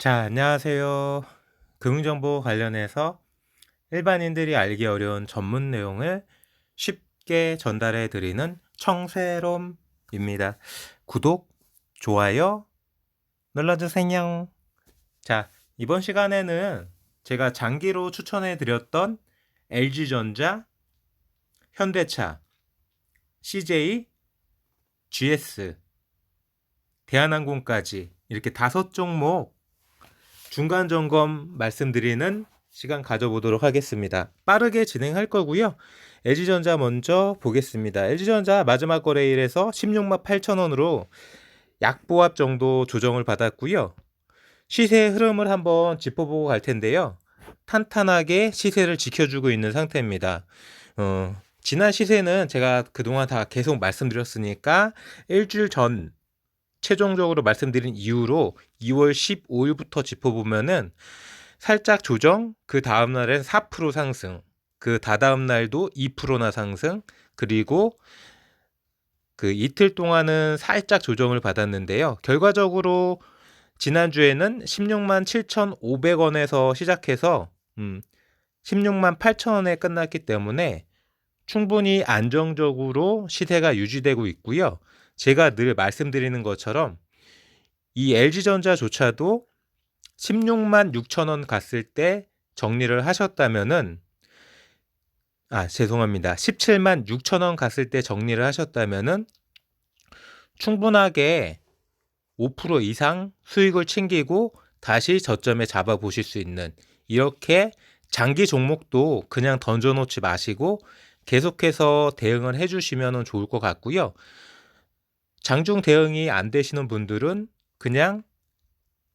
자, 안녕하세요. 금융정보 관련해서 일반인들이 알기 어려운 전문 내용을 쉽게 전달해 드리는 청세롬입니다. 구독, 좋아요 눌러주세요. 자, 이번 시간에는 제가 장기로 추천해 드렸던 LG전자, 현대차, CJ, GS, 대한항공까지 이렇게 다섯 종목 중간 점검 말씀드리는 시간 가져보도록 하겠습니다. 빠르게 진행할 거고요. LG전자 먼저 보겠습니다. LG전자 마지막 거래일에서 16만 8천원으로 약보합 정도 조정을 받았고요. 시세 흐름을 한번 짚어보고 갈 텐데요. 탄탄하게 시세를 지켜주고 있는 상태입니다. 어, 지난 시세는 제가 그동안 다 계속 말씀드렸으니까 일주일 전 최종적으로 말씀드린 이후로 2월 15일부터 짚어보면은 살짝 조정, 그 다음 날엔 4% 상승, 그 다다음 날도 2%나 상승, 그리고 그 이틀 동안은 살짝 조정을 받았는데요. 결과적으로 지난주에는 16만 7,500원에서 시작해서 음, 16만 8천원에 끝났기 때문에 충분히 안정적으로 시세가 유지되고 있고요. 제가 늘 말씀드리는 것처럼 이 LG전자조차도 16만 6천 원 갔을 때 정리를 하셨다면은 아 죄송합니다. 17만 6천 원 갔을 때 정리를 하셨다면은 충분하게 5% 이상 수익을 챙기고 다시 저점에 잡아 보실 수 있는 이렇게 장기 종목도 그냥 던져 놓지 마시고 계속해서 대응을 해 주시면 좋을 것 같고요. 장중 대응이 안 되시는 분들은 그냥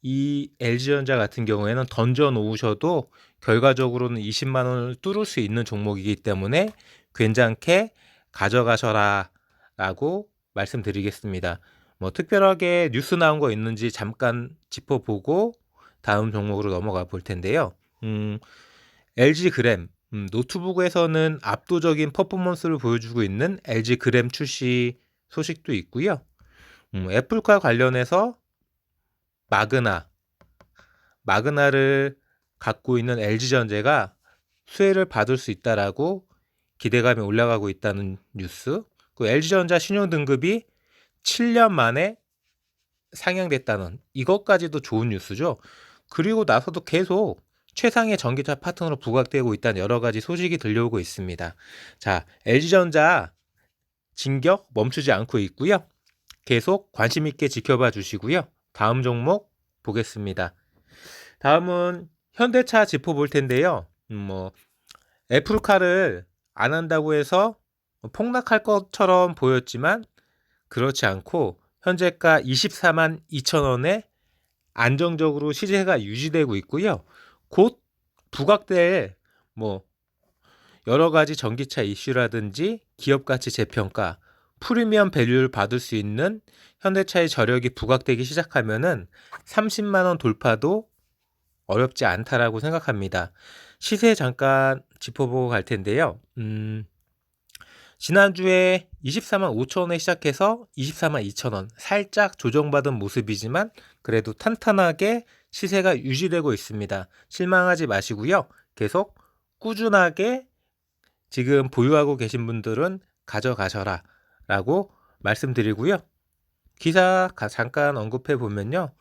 이 LG전자 같은 경우에는 던져 놓으셔도 결과적으로는 20만 원을 뚫을 수 있는 종목이기 때문에 괜찮게 가져가셔라 라고 말씀드리겠습니다. 뭐 특별하게 뉴스 나온 거 있는지 잠깐 짚어보고 다음 종목으로 넘어가 볼 텐데요. 음, LG 그램 음, 노트북에서는 압도적인 퍼포먼스를 보여주고 있는 LG 그램 출시 소식도 있고요. 음, 애플과 관련해서 마그나, 마그나를 갖고 있는 LG전자가 수혜를 받을 수 있다라고 기대감이 올라가고 있다는 뉴스. 그 LG전자 신용 등급이 7년 만에 상향됐다는 이것까지도 좋은 뉴스죠. 그리고 나서도 계속 최상의 전기차 파트너로 부각되고 있다는 여러 가지 소식이 들려오고 있습니다. 자, LG전자 진격 멈추지 않고 있고요. 계속 관심 있게 지켜봐 주시고요. 다음 종목 보겠습니다. 다음은 현대차 짚어볼 텐데요. 음, 뭐 애플카를 안 한다고 해서 폭락할 것처럼 보였지만 그렇지 않고 현재가 24만 2천 원에 안정적으로 시세가 유지되고 있고요. 곧 부각될 뭐 여러 가지 전기차 이슈라든지 기업 가치 재평가, 프리미엄 밸류를 받을 수 있는 현대차의 저력이 부각되기 시작하면은 30만 원 돌파도 어렵지 않다라고 생각합니다. 시세 잠깐 짚어보고 갈 텐데요. 음, 지난주에 24만 5천 원에 시작해서 24만 2천 원 살짝 조정받은 모습이지만 그래도 탄탄하게 시세가 유지되고 있습니다. 실망하지 마시고요. 계속 꾸준하게 지금 보유하고 계신 분들은 가져가셔라 라고 말씀드리고요. 기사 잠깐 언급해 보면요.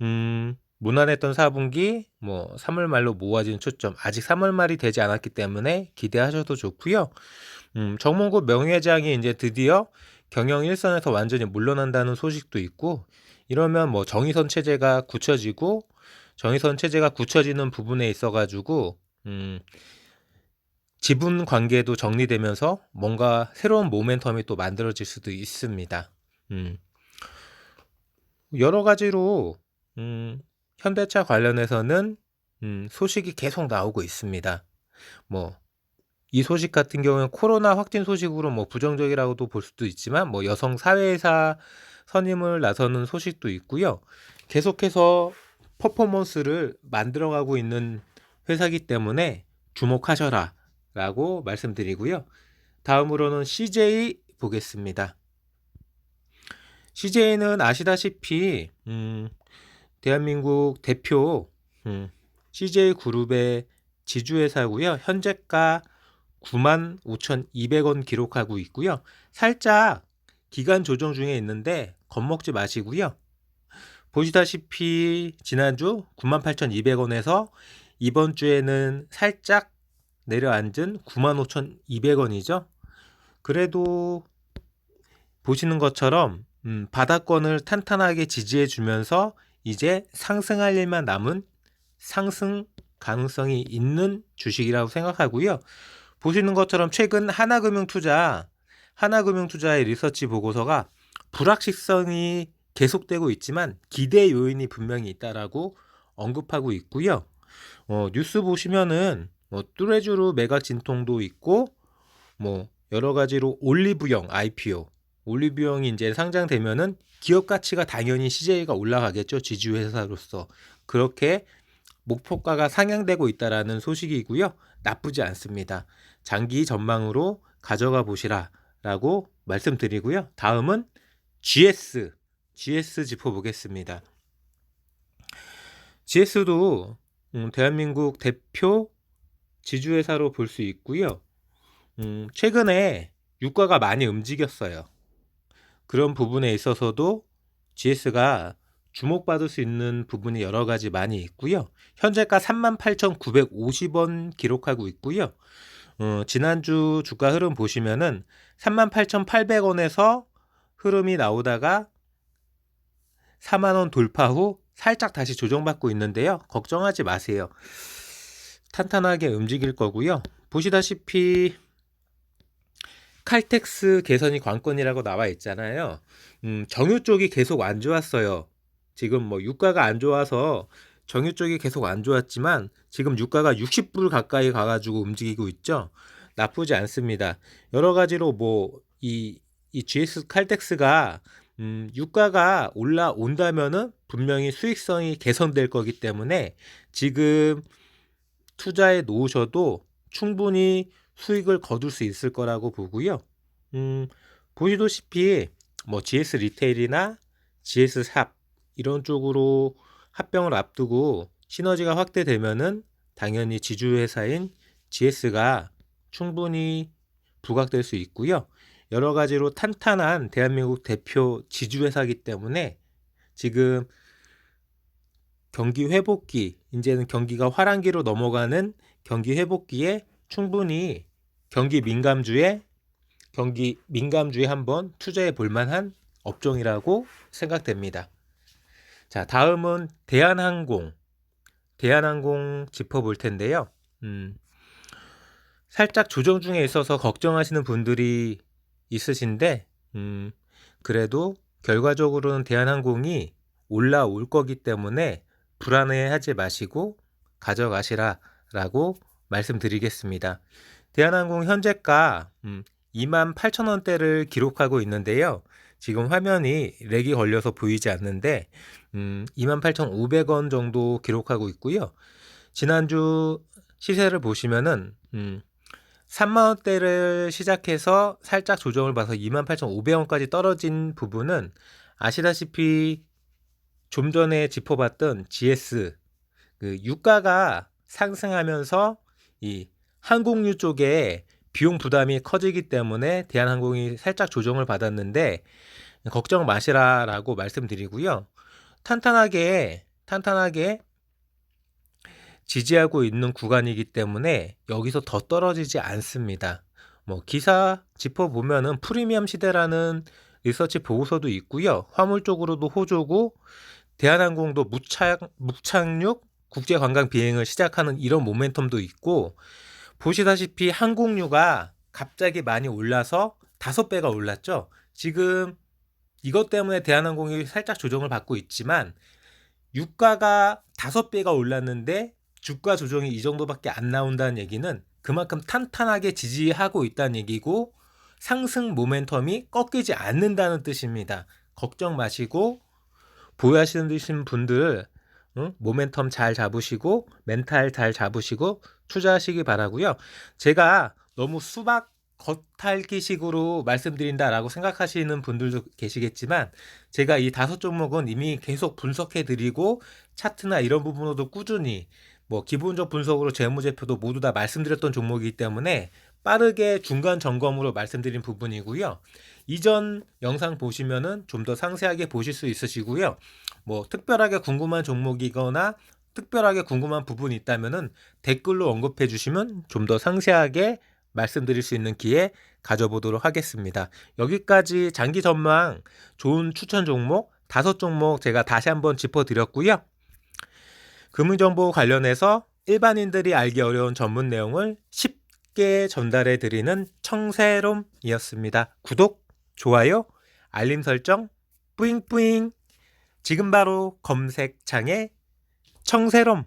음, 무난했던 4분기, 뭐 3월 말로 모아진 초점, 아직 3월 말이 되지 않았기 때문에 기대하셔도 좋고요. 음, 정몽구 명예장이 이제 드디어 경영 일선에서 완전히 물러난다는 소식도 있고, 이러면 뭐 정의선 체제가 굳혀지고, 정의선 체제가 굳혀지는 부분에 있어 가지고, 음, 지분 관계도 정리되면서 뭔가 새로운 모멘텀이 또 만들어질 수도 있습니다. 음. 여러 가지로 음, 현대차 관련해서는 음, 소식이 계속 나오고 있습니다. 뭐 이 소식 같은 경우는 코로나 확진 소식으로 뭐 부정적이라고도 볼 수도 있지만 뭐 여성 사회사 선임을 나서는 소식도 있고요. 계속해서 퍼포먼스를 만들어가고 있는 회사기 때문에 주목하셔라. 라고 말씀드리고요. 다음으로는 CJ 보겠습니다. CJ는 아시다시피 음, 대한민국 대표 음, CJ 그룹의 지주회사고요. 현재가 95,200원 기록하고 있고요. 살짝 기간 조정 중에 있는데 겁먹지 마시고요. 보시다시피 지난주 98,200원에서 이번 주에는 살짝 내려앉은 95,200원이죠. 그래도 보시는 것처럼 음, 바닥권을 탄탄하게 지지해 주면서 이제 상승할 일만 남은 상승 가능성이 있는 주식이라고 생각하고요. 보시는 것처럼 최근 하나금융투자 하나금융투자의 리서치 보고서가 불확실성이 계속되고 있지만 기대 요인이 분명히 있다라고 언급하고 있고요. 어, 뉴스 보시면은 뭐 뚜레쥬르 매각 진통도 있고 뭐 여러 가지로 올리브영 IPO 올리브영이 이제 상장되면은 기업 가치가 당연히 CJ가 올라가겠죠 지주 회사로서. 그렇게 목표가가 상향되고 있다라는 소식이고요. 나쁘지 않습니다. 장기 전망으로 가져가 보시라라고 말씀드리고요. 다음은 GS GS 짚어보겠습니다. GS도 음, 대한민국 대표 지주회사로 볼 수 있고요 음, 최근에 유가가 많이 움직였어요. 그런 부분에 있어서도 GS가 주목받을 수 있는 부분이 여러 가지 많이 있고요. 현재가 38,950원 기록하고 있고요. 어, 지난주 주가 흐름 보시면은 38,800원에서 흐름이 나오다가 4만원 돌파 후 살짝 다시 조정받고 있는데요. 걱정하지 마세요. 탄탄하게 움직일 거고요. 보시다시피 칼텍스 개선이 관건이라고 나와 있잖아요. 음, 정유 쪽이 계속 안 좋았어요. 지금 뭐 유가가 안 좋아서 정유 쪽이 계속 안 좋았지만 지금 유가가 60불 가까이 가가지고 움직이고 있죠. 나쁘지 않습니다. 여러 가지로 뭐이 이 GS 칼텍스가 음, 유가가 올라온다면은 분명히 수익성이 개선될 거기 때문에 지금 투자에 놓으셔도 충분히 수익을 거둘 수 있을 거라고 보고요. 음, 보시다시피 뭐 GS 리테일이나 GS 샵 이런 쪽으로 합병을 앞두고 시너지가 확대되면은 당연히 지주 회사인 GS가 충분히 부각될 수 있고요. 여러 가지로 탄탄한 대한민국 대표 지주 회사이기 때문에 지금 경기 회복기 이제는 경기가 화랑기로 넘어가는 경기 회복기에 충분히 경기 민감주에 경기 민감주에 한번 투자해 볼 만한 업종이라고 생각됩니다. 자, 다음은 대한항공. 대한항공 짚어볼 텐데요. 음, 살짝 조정 중에 있어서 걱정하시는 분들이 있으신데, 음, 그래도 결과적으로는 대한항공이 올라올 거기 때문에 불안해하지 마시고 가져가시라라고 말씀드리겠습니다. 대한항공 현재가 음, 2만 8천 원대를 기록하고 있는데요. 지금 화면이 렉이 걸려서 보이지 않는데 음, 28,500원 정도 기록하고 있고요. 지난주 시세를 보시면은 음, 3만 원대를 시작해서 살짝 조정을 봐서 28,500원까지 떨어진 부분은 아시다시피 좀 전에 짚어봤던 GS 그 유가가 상승하면서 이 항공유 쪽에 비용 부담이 커지기 때문에 대한항공이 살짝 조정을 받았는데 걱정 마시라라고 말씀드리고요. 탄탄하게 탄탄하게 지지하고 있는 구간이기 때문에 여기서 더 떨어지지 않습니다. 뭐 기사 짚어 보면은 프리미엄 시대라는 리서치 보고서도 있고요. 화물 쪽으로도 호조고 대한항공도 무착 무착륙 국제 관광 비행을 시작하는 이런 모멘텀도 있고 보시다시피 항공유가 갑자기 많이 올라서 다섯 배가 올랐죠. 지금 이것 때문에 대한항공이 살짝 조정을 받고 있지만 유가가 다섯 배가 올랐는데 주가 조정이 이 정도밖에 안 나온다는 얘기는 그만큼 탄탄하게 지지하고 있다는 얘기고 상승 모멘텀이 꺾이지 않는다는 뜻입니다. 걱정 마시고 보유하시는 분들 응? 모멘텀 잘 잡으시고 멘탈 잘 잡으시고 투자하시기 바라고요. 제가 너무 수박 겉핥기식으로 말씀드린다라고 생각하시는 분들도 계시겠지만 제가 이 다섯 종목은 이미 계속 분석해 드리고 차트나 이런 부분으로도 꾸준히 뭐 기본적 분석으로 재무제표도 모두 다 말씀드렸던 종목이기 때문에 빠르게 중간 점검으로 말씀드린 부분이고요. 이전 영상 보시면은 좀 더 상세하게 보실 수 있으시고요. 뭐 특별하게 궁금한 종목이거나 특별하게 궁금한 부분이 있다면은 댓글로 언급해 주시면 좀 더 상세하게 말씀드릴 수 있는 기회 가져보도록 하겠습니다. 여기까지 장기 전망 좋은 추천 종목 다섯 종목 제가 다시 한번 짚어 드렸고요. 금융 정보 관련해서 일반인들이 알기 어려운 전문 내용을 쉽게 전달해 드리는 청새롬이었습니다. 구독, 좋아요, 알림 설정, 뿌잉뿌잉. 지금 바로 검색창에 청새롬